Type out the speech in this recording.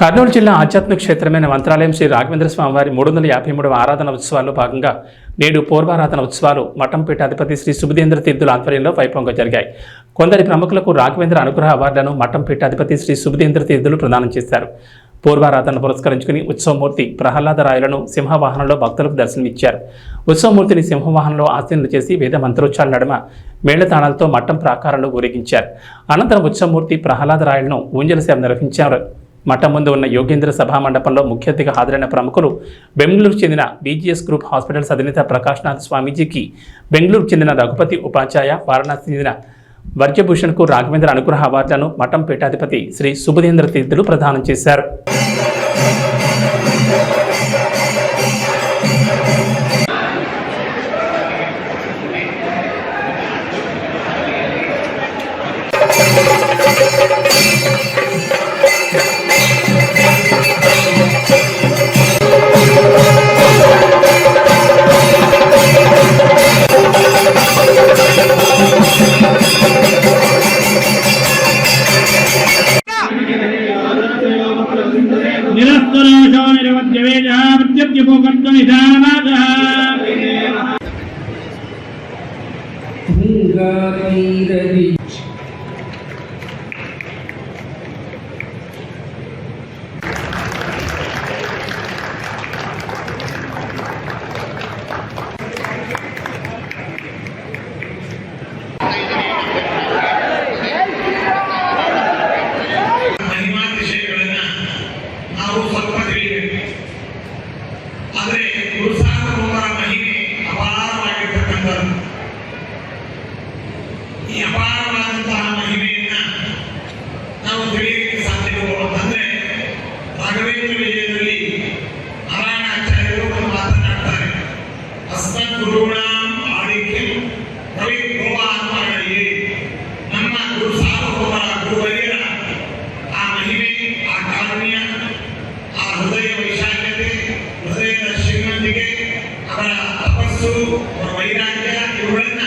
కర్నూలు జిల్లా ఆధ్యాత్మిక క్షేత్రమైన మంత్రాలయం శ్రీ రాఘవేంద్ర స్వామి వారి మూడు వందల యాభై మూడవ ఆరాధన ఉత్సవాల్లో భాగంగా నేడు పూర్వారాధన ఉత్సవాలు మఠంపేట అధిపతి శ్రీ సుబుధేంద్ర తీర్థుల ఆధ్వర్యంలో వైభవంగా జరిగాయి. కొందరి ప్రముఖులకు రాఘవేంద్ర అనుగ్రహ అవార్డులను మఠంపేట అధిపతి శ్రీ సుబుధేంద్ర తీర్థులు ప్రదానం చేశారు. పూర్వారాధన పురస్కరించుకుని ఉత్సవమూర్తి ప్రహ్లాదరాయలను సింహవాహనంలో భక్తులకు దర్శనమిచ్చారు. ఉత్సవమూర్తిని సింహవాహనంలో ఆశీనులు చేసి వేద మంత్రోచ్చాల నడుమ మేళతాణాలతో మట్టం ప్రాకారంలో ఊరేగించారు. అనంతరం ఉత్సవమూర్తి ప్రహ్లాదరాయలను ఊంజల సేవ నిర్వహించారు. మఠం ముందు ఉన్న యోగేంద్ర సభా మండపంలో ముఖ్య అతిథిగా హాజరైన ప్రముఖులు బెంగళూరు చెందిన బీజీఎస్ గ్రూప్ హాస్పిటల్స్ అధినేత ప్రకాష్నాథ్ స్వామీజీకి బెంగళూరు చెందిన రఘుపతి ఉపాధ్యాయ వారణాసి చెందిన వర్జభూషణ్కు రాఘవేంద్ర అనుగ్రహ అవార్డులను మఠం పీఠాధిపతి శ్రీ సుబుధేంద్ర తీర్థులు ప్రదానం చేశారు. నిరస్తరోషో నిరవద్యవేజ ప్రత్యప్యపోకర్త ಈ ಅಪಾರವಾದಂತಹ ಮಹಿಮೆಯನ್ನ ನಾವು ತಿಳಿಯಲಿಕ್ಕೆ ಸಾಧ್ಯ ಅಂತಂದ್ರೆ ರಾಘವೇಂದ್ರ ವಿಜಯದಲ್ಲಿ ನಾರಾಯಣಾಚಾರ್ಯರು ಮಾತನಾಡ್ತಾರೆ. ಅಸ್ಮತ್ ಗುರುಗಳ ಆಳಿಕೆ ನಮ್ಮ ಗುರು ಸಾರ್ವಭೌಮ ಆ ಮಹಿಮೆ, ಆ ಆ ಹೃದಯ ವೈಶಾಲ್ಯತೆ, ಹೃದಯದ ಶ್ರೀಮಂತಿಕೆ, ಅವರ ತಪಸ್ಸು, ಅವರ ವೈರಾಗ್ಯ, ಇವುಗಳನ್ನು